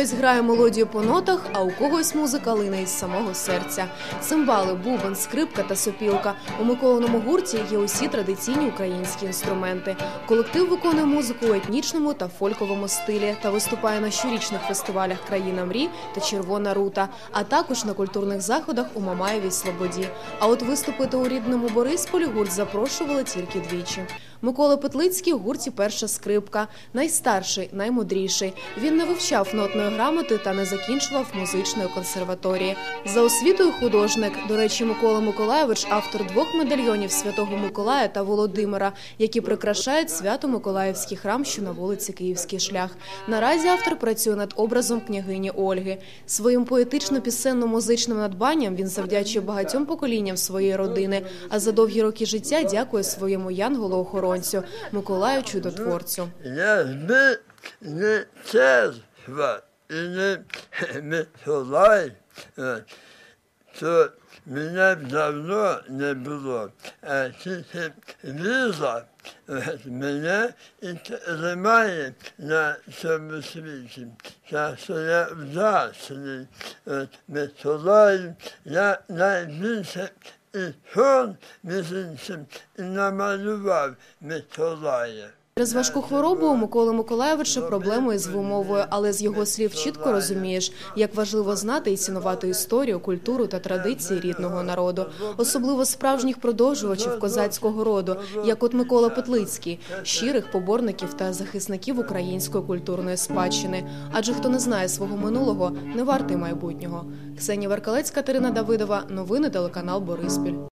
Хтось грає мелодію по нотах, а у когось музика лине із самого серця. Цимбали, бубен, скрипка та сопілка. У Миколиному гурті є усі традиційні українські інструменти. Колектив виконує музику у етнічному та фольковому стилі та виступає на щорічних фестивалях Країна мрій та Червона рута, а також на культурних заходах у Мамаєвій Слободі. А от виступити у рідному Борисполі гурт запрошували тільки двічі. Микола Петлицький у гурті перша скрипка, найстарший, наймудріший. Він не вивчав нотної грамоти та не закінчував музичної консерваторії. За освітою художник. До речі, Микола Миколайович автор двох медальйонів Святого Миколая та Володимира, які прикрашають свято-миколаївський храм, що на вулиці Київський шлях. Наразі автор працює над образом княгині Ольги. Своїм поетично-пісенно-музичним надбанням він завдячує багатьом поколінням своєї родини. А за довгі роки життя дякує своєму янголу-охоронцю Миколаю Чудотворцю. Я ми не церква і не Миколай, е, то мене б давно не було, а тільки Ліза е, мене і тримає на цьому світі. Так що я вдячний е, Миколаю, я найбільше i hör med sin sim innan man lurar med tålaje. Через важку хворобу у Миколи Миколаєвича проблеми із вимовою, але з його слів чітко розумієш, як важливо знати і цінувати історію, культуру та традиції рідного народу, особливо справжніх продовжувачів козацького роду, як от Микола Петлицький, щирих поборників та захисників української культурної спадщини. Адже хто не знає свого минулого, не вартий майбутнього. Ксенія Веркалець, Катерина Давидова, новини телеканал Бориспіль.